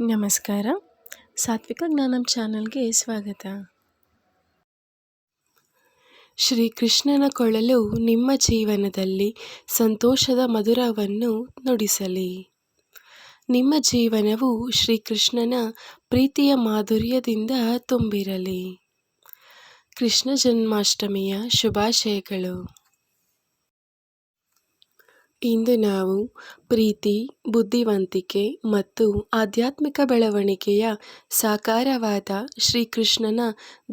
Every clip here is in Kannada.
ನಮಸ್ಕಾರ. ಸಾತ್ವಿಕ ಜ್ಞಾನಂ ಚಾನಲ್ಗೆ ಸ್ವಾಗತ. ಶ್ರೀಕೃಷ್ಣನ ಕೊಳಲು ನಿಮ್ಮ ಜೀವನದಲ್ಲಿ ಸಂತೋಷದ ಮಧುರವನ್ನು ನುಡಿಸಲಿ. ನಿಮ್ಮ ಜೀವನವು ಶ್ರೀಕೃಷ್ಣನ ಪ್ರೀತಿಯ ಮಾಧುರ್ಯದಿಂದ ತುಂಬಿರಲಿ. ಕೃಷ್ಣ ಜನ್ಮಾಷ್ಟಮಿಯ ಶುಭಾಶಯಗಳು. ಇಂದು ನಾವು ಪ್ರೀತಿ, ಬುದ್ಧಿವಂತಿಕೆ ಮತ್ತು ಆಧ್ಯಾತ್ಮಿಕ ಬೆಳವಣಿಗೆಯ ಸಾಕಾರವಾದ ಶ್ರೀಕೃಷ್ಣನ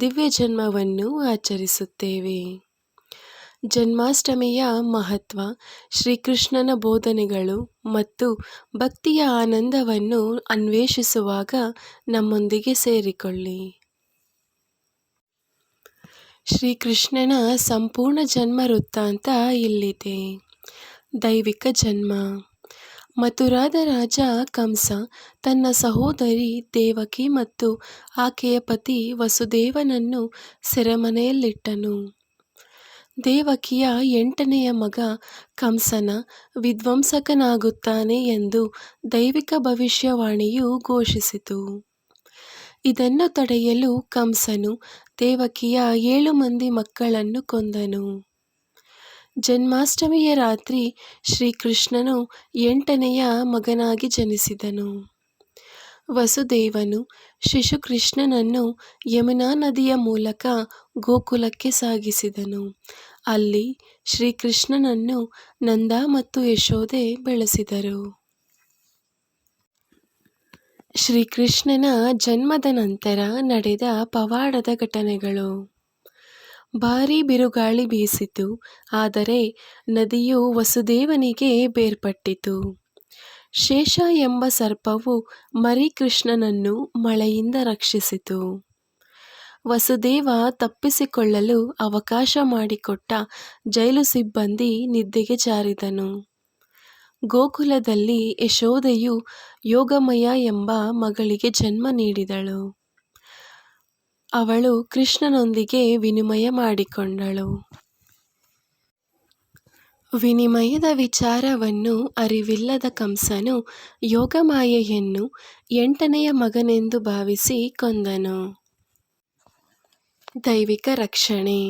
ದಿವ್ಯ ಜನ್ಮವನ್ನು ಆಚರಿಸುತ್ತೇವೆ. ಜನ್ಮಾಷ್ಟಮಿಯ ಮಹತ್ವ, ಶ್ರೀಕೃಷ್ಣನ ಬೋಧನೆಗಳು ಮತ್ತು ಭಕ್ತಿಯ ಆನಂದವನ್ನು ಅನ್ವೇಷಿಸುವಾಗ ನಮ್ಮೊಂದಿಗೆ ಸೇರಿಕೊಳ್ಳಿ. ಶ್ರೀಕೃಷ್ಣನ ಸಂಪೂರ್ಣ ಜನ್ಮ ವೃತ್ತಾಂತ ಇಲ್ಲಿದೆ. ದೈವಿಕ ಜನ್ಮ. ಮಥುರಾದ ರಾಜ ಕಂಸ ತನ್ನ ಸಹೋದರಿ ದೇವಕಿ ಮತ್ತು ಆಕೆಯ ಪತಿ ವಸುದೇವನನ್ನು ಸೆರೆಮನೆಯಲ್ಲಿಟ್ಟನು. ದೇವಕಿಯ ಎಂಟನೆಯ ಮಗ ಕಂಸನ ವಿಧ್ವಂಸಕನಾಗುತ್ತಾನೆ ಎಂದು ದೈವಿಕ ಭವಿಷ್ಯವಾಣಿಯು ಘೋಷಿಸಿತು. ಇದನ್ನು ತಡೆಯಲು ಕಂಸನು ದೇವಕಿಯ ಏಳು ಮಂದಿ ಮಕ್ಕಳನ್ನು ಕೊಂದನು. ಜನ್ಮಾಷ್ಟಮಿಯ ರಾತ್ರಿ ಶ್ರೀಕೃಷ್ಣನು ಎಂಟನೆಯ ಮಗನಾಗಿ ಜನಿಸಿದನು. ವಸುದೇವನು ಶಿಶುಕೃಷ್ಣನನ್ನು ಯಮುನಾ ನದಿಯ ಮೂಲಕ ಗೋಕುಲಕ್ಕೆ ಸಾಗಿಸಿದನು. ಅಲ್ಲಿ ಶ್ರೀಕೃಷ್ಣನನ್ನು ನಂದ ಮತ್ತು ಯಶೋದೆ ಬೆಳೆಸಿದರು. ಶ್ರೀಕೃಷ್ಣನ ಜನ್ಮದ ನಂತರ ನಡೆದ ಪವಾಡದ ಘಟನೆಗಳು. ಭಾರೀ ಬಿರುಗಾಳಿ ಬೀಸಿತು. ಆದರೆ ನದಿಯು ವಸುದೇವನಿಗೆ ಬೇರ್ಪಟ್ಟಿತು. ಶೇಷ ಎಂಬ ಸರ್ಪವು ಮರಿಕೃಷ್ಣನನ್ನು ಮಳೆಯಿಂದ ರಕ್ಷಿಸಿತು. ವಸುದೇವ ತಪ್ಪಿಸಿಕೊಳ್ಳಲು ಅವಕಾಶ ಮಾಡಿಕೊಟ್ಟ ಜೈಲು ಸಿಬ್ಬಂದಿ ನಿದ್ದೆಗೆ ಜಾರಿದನು. ಗೋಕುಲದಲ್ಲಿ ಯಶೋದೆಯು ಯೋಗಮಯ ಎಂಬ ಮಗಳಿಗೆ ಜನ್ಮ ನೀಡಿದಳು. ಅವಳು ಕೃಷ್ಣನೊಂದಿಗೆ ವಿನಿಮಯ ಮಾಡಿಕೊಂಡಳು. ವಿನಿಮಯದ ವಿಚಾರವನ್ನು ಅರಿವಿಲ್ಲದ ಕಂಸನು ಯೋಗಮಾಯೆಯನ್ನು ಎಂಟನೆಯ ಮಗನೆಂದು ಭಾವಿಸಿ ಕೊಂದನು. ದೈವಿಕ ರಕ್ಷಣೆ.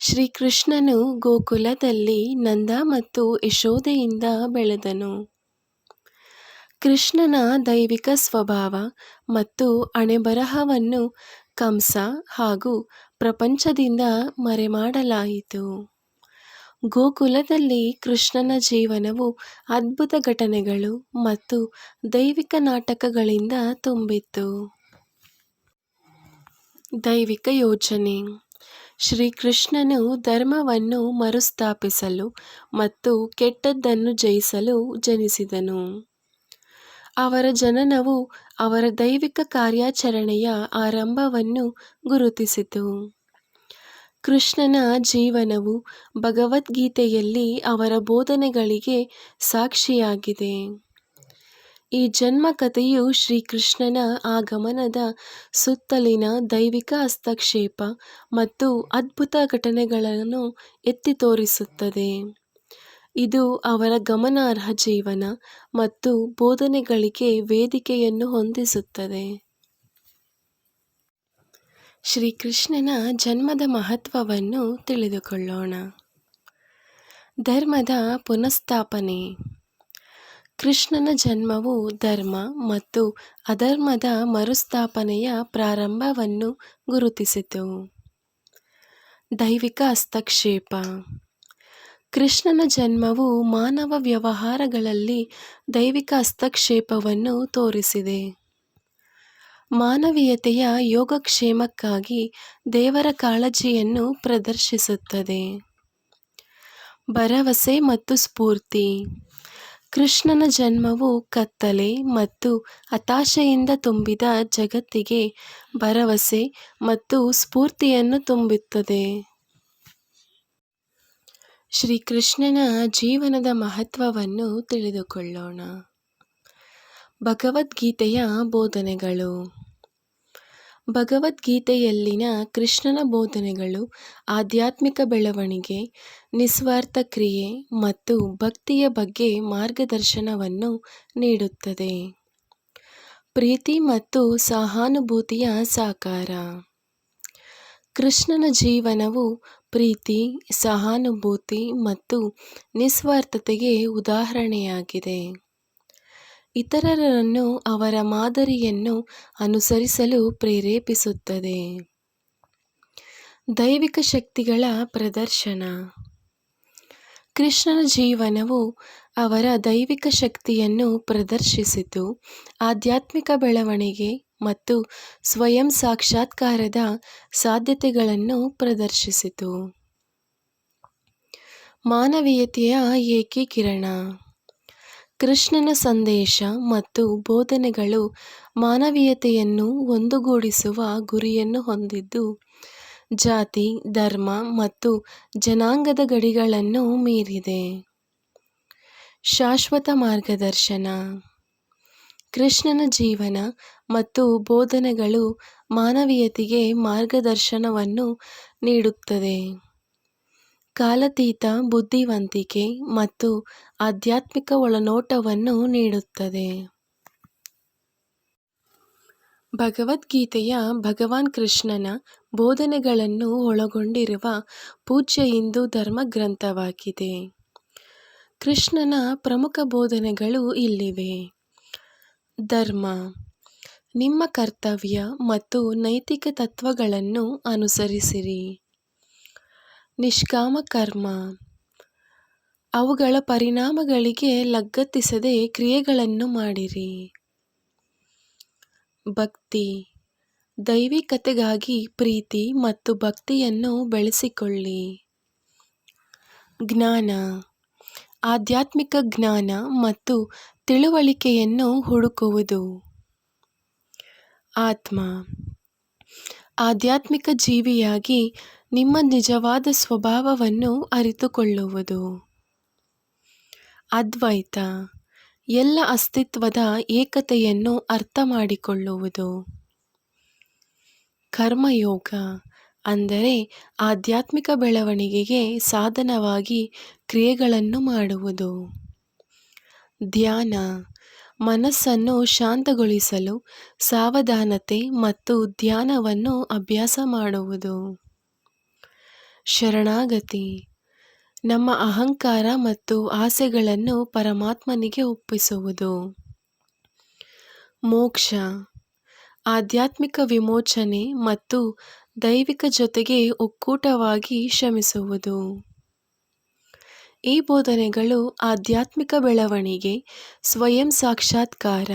ಶ್ರೀಕೃಷ್ಣನು ಗೋಕುಲದಲ್ಲಿ ನಂದ ಮತ್ತು ಯಶೋದೆಯಿಂದ ಬೆಳೆದನು. ಕೃಷ್ಣನ ದೈವಿಕ ಸ್ವಭಾವ ಮತ್ತು ಹಣೆಬರಹವನ್ನು ಕಂಸ ಹಾಗೂ ಪ್ರಪಂಚದಿಂದ ಮರೆಮಾಡಲಾಯಿತು. ಗೋಕುಲದಲ್ಲಿ ಕೃಷ್ಣನ ಜೀವನವು ಅದ್ಭುತ ಘಟನೆಗಳು ಮತ್ತು ದೈವಿಕ ನಾಟಕಗಳಿಂದ ತುಂಬಿತ್ತು. ದೈವಿಕ ಯೋಜನೆ. ಶ್ರೀಕೃಷ್ಣನು ಧರ್ಮವನ್ನು ಮರುಸ್ಥಾಪಿಸಲು ಮತ್ತು ಕೆಟ್ಟದ್ದನ್ನು ಜಯಿಸಲು ಜನಿಸಿದನು. ಅವರ ಜನನವು ಅವರ ದೈವಿಕ ಕಾರ್ಯಾಚರಣೆಯ ಆರಂಭವನ್ನು ಗುರುತಿಸಿತು. ಕೃಷ್ಣನ ಜೀವನವು ಭಗವದ್ಗೀತೆಯಲ್ಲಿ ಅವರ ಬೋಧನೆಗಳಿಗೆ ಸಾಕ್ಷಿಯಾಗಿದೆ. ಈ ಜನ್ಮ ಕಥೆಯು ಶ್ರೀಕೃಷ್ಣನ ಆಗಮನದ ಸುತ್ತಲಿನ ದೈವಿಕ ಹಸ್ತಕ್ಷೇಪ ಮತ್ತು ಅದ್ಭುತ ಘಟನೆಗಳನ್ನು ಎತ್ತಿ ತೋರಿಸುತ್ತದೆ. ಇದು ಅವರ ಗಮನಾರ್ಹ ಜೀವನ ಮತ್ತು ಬೋಧನೆಗಳಿಗೆ ವೇದಿಕೆಯನ್ನು ಹೊಂದಿಸುತ್ತದೆ. ಶ್ರೀಕೃಷ್ಣನ ಜನ್ಮದ ಮಹತ್ವವನ್ನು ತಿಳಿದುಕೊಳ್ಳೋಣ. ಧರ್ಮದ ಪುನಃಸ್ಥಾಪನೆ. ಕೃಷ್ಣನ ಜನ್ಮವು ಧರ್ಮ ಮತ್ತು ಅಧರ್ಮದ ಮರುಸ್ಥಾಪನೆಯ ಪ್ರಾರಂಭವನ್ನು ಗುರುತಿಸಿತು. ದೈವಿಕ ಹಸ್ತಕ್ಷೇಪ. ಕೃಷ್ಣನ ಜನ್ಮವು ಮಾನವ ವ್ಯವಹಾರಗಳಲ್ಲಿ ದೈವಿಕ ಹಸ್ತಕ್ಷೇಪವನ್ನು ತೋರಿಸಿದೆ. ಮಾನವೀಯತೆಯ ಯೋಗಕ್ಷೇಮಕ್ಕಾಗಿ ದೇವರ ಕಾಳಜಿಯನ್ನು ಪ್ರದರ್ಶಿಸುತ್ತದೆ. ಭರವಸೆ ಮತ್ತು ಸ್ಫೂರ್ತಿ. ಕೃಷ್ಣನ ಜನ್ಮವು ಕತ್ತಲೆ ಮತ್ತು ಹತಾಶೆಯಿಂದ ತುಂಬಿದ ಜಗತ್ತಿಗೆ ಭರವಸೆ ಮತ್ತು ಸ್ಫೂರ್ತಿಯನ್ನು ತುಂಬುತ್ತದೆ. ಶ್ರೀಕೃಷ್ಣನ ಜೀವನದ ಮಹತ್ವವನ್ನು ತಿಳಿದುಕೊಳ್ಳೋಣ. ಭಗವದ್ಗೀತೆಯ ಬೋಧನೆಗಳು. ಭಗವದ್ಗೀತೆಯಲ್ಲಿನ ಕೃಷ್ಣನ ಬೋಧನೆಗಳು ಆಧ್ಯಾತ್ಮಿಕ ಬೆಳವಣಿಗೆ, ನಿಸ್ವಾರ್ಥ ಕ್ರಿಯೆ ಮತ್ತು ಭಕ್ತಿಯ ಬಗ್ಗೆ ಮಾರ್ಗದರ್ಶನವನ್ನು ನೀಡುತ್ತದೆ. ಪ್ರೀತಿ ಮತ್ತು ಸಹಾನುಭೂತಿಯ ಸಾಕಾರ. ಕೃಷ್ಣನ ಜೀವನವು ಪ್ರೀತಿ, ಸಹಾನುಭೂತಿ ಮತ್ತು ನಿಸ್ವಾರ್ಥತೆಗೆ ಉದಾಹರಣೆಯಾಗಿದೆ. ಇತರರನ್ನು ಅವರ ಮಾದರಿಯನ್ನು ಅನುಸರಿಸಲು ಪ್ರೇರೇಪಿಸುತ್ತದೆ. ದೈವಿಕ ಶಕ್ತಿಗಳ ಪ್ರದರ್ಶನ. ಕೃಷ್ಣನ ಜೀವನವು ಅವರ ದೈವಿಕ ಶಕ್ತಿಯನ್ನು ಪ್ರದರ್ಶಿಸಿತು. ಆಧ್ಯಾತ್ಮಿಕ ಬೆಳವಣಿಗೆ ಮತ್ತು ಸ್ವಯಂ ಸಾಕ್ಷಾತ್ಕಾರದ ಸಾಧ್ಯತೆಗಳನ್ನು ಪ್ರದರ್ಶಿಸಿತು. ಮಾನವೀಯತೆಯ ಏಕೀಕರಣ. ಕೃಷ್ಣನ ಸಂದೇಶ ಮತ್ತು ಬೋಧನೆಗಳು ಮಾನವೀಯತೆಯನ್ನು ಒಂದುಗೂಡಿಸುವ ಗುರಿಯನ್ನು ಹೊಂದಿದ್ದು, ಜಾತಿ, ಧರ್ಮ ಮತ್ತು ಜನಾಂಗದ ಗಡಿಗಳನ್ನು ಮೀರಿದೆ. ಶಾಶ್ವತ ಮಾರ್ಗದರ್ಶನ. ಕೃಷ್ಣನ ಜೀವನ ಮತ್ತು ಬೋಧನೆಗಳು ಮಾನವೀಯತೆಗೆ ಮಾರ್ಗದರ್ಶನವನ್ನು ನೀಡುತ್ತದೆ. ಕಾಲತೀತ, ಬುದ್ಧಿವಂತಿಕೆ ಮತ್ತು ಆಧ್ಯಾತ್ಮಿಕ ಒಳನೋಟವನ್ನು ನೀಡುತ್ತದೆ. ಭಗವದ್ಗೀತೆಯ ಭಗವಾನ್ ಕೃಷ್ಣನ ಬೋಧನೆಗಳನ್ನು ಒಳಗೊಂಡಿರುವ ಪೂಜ್ಯ ಹಿಂದೂ ಧರ್ಮ ಗ್ರಂಥವಾಗಿದೆ ಕೃಷ್ಣನ ಪ್ರಮುಖ ಬೋಧನೆಗಳು ಇಲ್ಲಿವೆ. ಧರ್ಮ. ನಿಮ್ಮ ಕರ್ತವ್ಯ ಮತ್ತು ನೈತಿಕ ತತ್ವಗಳನ್ನು ಅನುಸರಿಸಿರಿ. ನಿಷ್ಕಾಮ ಕರ್ಮ. ಅವುಗಳ ಪರಿಣಾಮಗಳಿಗೆ ಲಗತ್ತಿಸದೆ ಕ್ರಿಯೆಗಳನ್ನು ಮಾಡಿರಿ. ಭಕ್ತಿ. ದೈವಿಕತೆಗಾಗಿ ಪ್ರೀತಿ ಮತ್ತು ಭಕ್ತಿಯನ್ನು ಬೆಳೆಸಿಕೊಳ್ಳಿ. ಜ್ಞಾನ. ಆಧ್ಯಾತ್ಮಿಕ ಜ್ಞಾನ ಮತ್ತು ತಿಳುವಳಿಕೆಯನ್ನು ಹುಡುಕುವುದು. ಆತ್ಮ. ಆಧ್ಯಾತ್ಮಿಕ ಜೀವಿಯಾಗಿ ನಿಮ್ಮ ನಿಜವಾದ ಸ್ವಭಾವವನ್ನು ಅರಿತುಕೊಳ್ಳುವುದು. ಅದ್ವೈತ. ಎಲ್ಲ ಅಸ್ತಿತ್ವದ ಏಕತೆಯನ್ನು ಅರ್ಥ ಮಾಡಿಕೊಳ್ಳುವುದು. ಕರ್ಮಯೋಗ ಅಂದರೆ ಆಧ್ಯಾತ್ಮಿಕ ಬೆಳವಣಿಗೆಗೆ ಸಾಧನವಾಗಿ ಕ್ರಿಯೆಗಳನ್ನು ಮಾಡುವುದು. ಧ್ಯಾನ, ಮನಸ್ಸನ್ನು ಶಾಂತಗೊಳಿಸಲು ಸಾವಧಾನತೆ ಮತ್ತು ಧ್ಯಾನವನ್ನು ಅಭ್ಯಾಸ ಮಾಡುವುದು. ಶರಣಾಗತಿ, ನಮ್ಮ ಅಹಂಕಾರ ಮತ್ತು ಆಸೆಗಳನ್ನು ಪರಮಾತ್ಮನಿಗೆ ಒಪ್ಪಿಸುವುದು. ಮೋಕ್ಷ, ಆಧ್ಯಾತ್ಮಿಕ ವಿಮೋಚನೆ ಮತ್ತು ದೈವಿಕ ಜೊತೆಗೆ ಒಕ್ಕೂಟವಾಗಿ ಶ್ರಮಿಸುವುದು. ಈ ಬೋಧನೆಗಳು ಆಧ್ಯಾತ್ಮಿಕ ಬೆಳವಣಿಗೆ, ಸ್ವಯಂ ಸಾಕ್ಷಾತ್ಕಾರ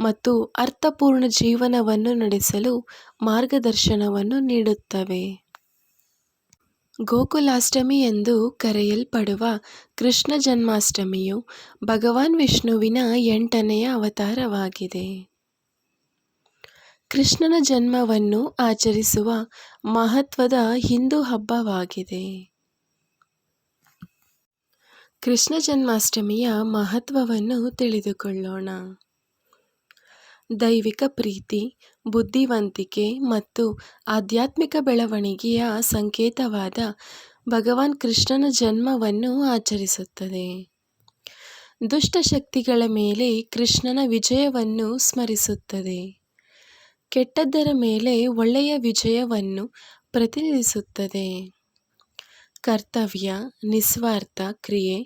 ಮತ್ತು ಅರ್ಥಪೂರ್ಣ ಜೀವನವನ್ನು ನಡೆಸಲು ಮಾರ್ಗದರ್ಶನವನ್ನು ನೀಡುತ್ತವೆ. ಗೋಕುಲಾಷ್ಟಮಿ ಎಂದು ಕರೆಯಲ್ಪಡುವ ಕೃಷ್ಣ ಜನ್ಮಾಷ್ಟಮಿಯು ಭಗವಾನ್ ವಿಷ್ಣುವಿನ ಎಂಟನೆಯ ಅವತಾರವಾಗಿದೆ. ಕೃಷ್ಣನ ಜನ್ಮವನ್ನು ಆಚರಿಸುವ ಮಹತ್ವದ ಹಿಂದೂ ಹಬ್ಬವಾಗಿದೆ. ಕೃಷ್ಣ ಜನ್ಮಾಷ್ಟಮಿಯ ಮಹತ್ವವನ್ನು ತಿಳಿದುಕೊಳ್ಳೋಣ. ದೈವಿಕ ಪ್ರೀತಿ, ಬುದ್ಧಿವಂತಿಕೆ ಮತ್ತು ಆಧ್ಯಾತ್ಮಿಕ ಬೆಳವಣಿಗೆಯ ಸಂಕೇತವಾದ ಭಗವಾನ್ ಕೃಷ್ಣನ ಜನ್ಮವನ್ನು ಆಚರಿಸುತ್ತದೆ. ದುಷ್ಟಶಕ್ತಿಗಳ ಮೇಲೆ ಕೃಷ್ಣನ ವಿಜಯವನ್ನು ಸ್ಮರಿಸುತ್ತದೆ. ಕೆಟ್ಟದ್ದರ ಮೇಲೆ ಒಳ್ಳೆಯ ವಿಜಯವನ್ನು ಪ್ರತಿನಿಧಿಸುತ್ತದೆ. ಕರ್ತವ್ಯ, ನಿಸ್ವಾರ್ಥ, ಕ್ರಿಯೆ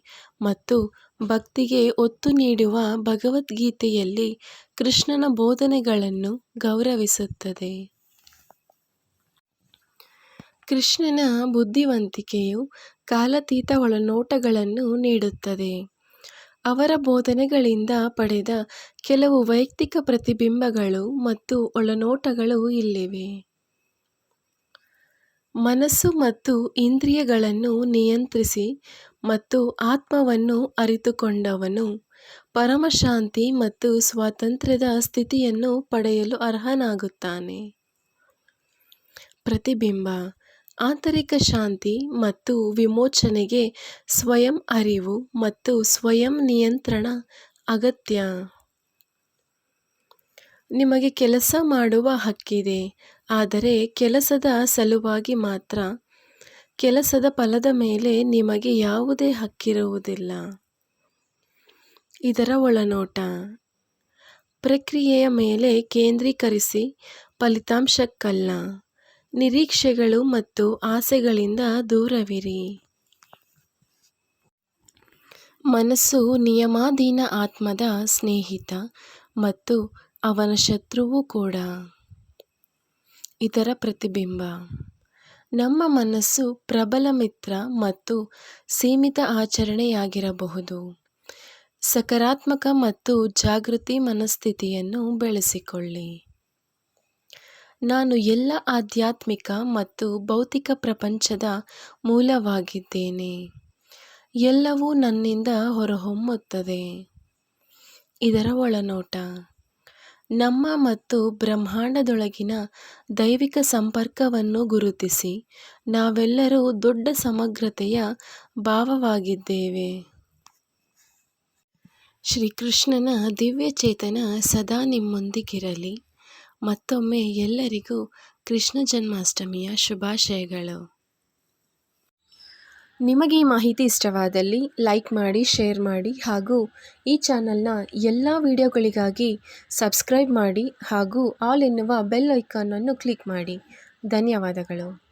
ಮತ್ತು ಭಕ್ತಿಗೆ ಒತ್ತು ನೀಡುವ ಭಗವದ್ಗೀತೆಯಲ್ಲಿ ಕೃಷ್ಣನ ಬೋಧನೆಗಳನ್ನು ಗೌರವಿಸುತ್ತದೆ. ಕೃಷ್ಣನ ಬುದ್ಧಿವಂತಿಕೆಯು ಕಾಲಾತೀತ ಒಳನೋಟಗಳನ್ನು ನೀಡುತ್ತದೆ. ಅವರ ಬೋಧನೆಗಳಿಂದ ಪಡೆದ ಕೆಲವು ವೈಯಕ್ತಿಕ ಪ್ರತಿಬಿಂಬಗಳು ಮತ್ತು ಒಳನೋಟಗಳು ಇಲ್ಲಿವೆ. ಮನಸ್ಸು ಮತ್ತು ಇಂದ್ರಿಯಗಳನ್ನು ನಿಯಂತ್ರಿಸಿ ಮತ್ತು ಆತ್ಮವನ್ನು ಅರಿತುಕೊಂಡವನು. ಪರಮಶಾಂತಿ ಮತ್ತು ಸ್ವಾತಂತ್ರ್ಯದ ಸ್ಥಿತಿಯನ್ನು ಪಡೆಯಲು ಅರ್ಹನಾಗುತ್ತಾನೆ. ಪ್ರತಿಬಿಂಬ. ಆಂತರಿಕ ಶಾಂತಿ ಮತ್ತು ವಿಮೋಚನೆಗೆ ಸ್ವಯಂ ಅರಿವು ಮತ್ತು ಸ್ವಯಂ ನಿಯಂತ್ರಣ ಅಗತ್ಯ. ನಿಮಗೆ ಕೆಲಸ ಮಾಡುವ ಹಕ್ಕಿದೆ. ಆದರೆ ಕೆಲಸದ ಸಲುವಾಗಿ ಮಾತ್ರ. ಕೆಲಸದ ಫಲದ ಮೇಲೆ ನಿಮಗೆ ಯಾವುದೇ ಹಕ್ಕಿರುವುದಿಲ್ಲ. ಇದರ ಒಳನೋಟ. ಪ್ರಕ್ರಿಯೆಯ ಮೇಲೆ ಕೇಂದ್ರೀಕರಿಸಿ ಫಲಿತಾಂಶಕ್ಕಲ್ಲ. ನಿರೀಕ್ಷೆಗಳು ಮತ್ತು ಆಸೆಗಳಿಂದ ದೂರವಿರಿ. ಮನಸ್ಸು ನಿಯಮಾಧೀನ ಆತ್ಮದ ಸ್ನೇಹಿತ ಮತ್ತು ಅವನ ಶತ್ರುವೂ ಕೂಡ. ಇದರ ಪ್ರತಿಬಿಂಬ. ನಮ್ಮ ಮನಸ್ಸು ಪ್ರಬಲ ಮಿತ್ರ ಮತ್ತು ಸೀಮಿತ ಆಚರಣೆಯಾಗಿರಬಹುದು. ಸಕಾರಾತ್ಮಕ ಮತ್ತು ಜಾಗೃತಿ ಮನಸ್ಥಿತಿಯನ್ನು ಬೆಳೆಸಿಕೊಳ್ಳಿ. ನಾನು ಎಲ್ಲ ಆಧ್ಯಾತ್ಮಿಕ ಮತ್ತು ಭೌತಿಕ ಪ್ರಪಂಚದ ಮೂಲವಾಗಿದ್ದೇನೆ. ಎಲ್ಲವೂ ನನ್ನಿಂದ ಹೊರಹೊಮ್ಮುತ್ತದೆ. ಇದರ ಒಳನೋಟ. ನಮ್ಮ ಮತ್ತು ಬ್ರಹ್ಮಾಂಡದೊಳಗಿನ ದೈವಿಕ ಸಂಪರ್ಕವನ್ನು ಗುರುತಿಸಿ, ನಾವೆಲ್ಲರೂ ದೊಡ್ಡ ಸಮಗ್ರತೆಯ ಭಾವವಾಗಿದ್ದೇವೆ. ಶ್ರೀಕೃಷ್ಣನ ದಿವ್ಯ ಚೇತನ ಸದಾ ನಿಮ್ಮೊಂದಿಗಿರಲಿ. ಮತ್ತೊಮ್ಮೆ ಎಲ್ಲರಿಗೂ ಕೃಷ್ಣ ಜನ್ಮಾಷ್ಟಮಿಯ ಶುಭಾಶಯಗಳು. ನಿಮಗೆ ಈ ಮಾಹಿತಿ ಇಷ್ಟವಾದಲ್ಲಿ ಲೈಕ್ ಮಾಡಿ, ಶೇರ್ ಮಾಡಿ ಹಾಗೂ ಈ ಚಾನಲ್ನ ಎಲ್ಲ ವಿಡಿಯೋಗಳಿಗಾಗಿ ಸಬ್ಸ್ಕ್ರೈಬ್ ಮಾಡಿ ಹಾಗೂ ಆಲ್ ಎನ್ನುವ ಬೆಲ್ ಐಕಾನನ್ನು ಕ್ಲಿಕ್ ಮಾಡಿ. ಧನ್ಯವಾದಗಳು.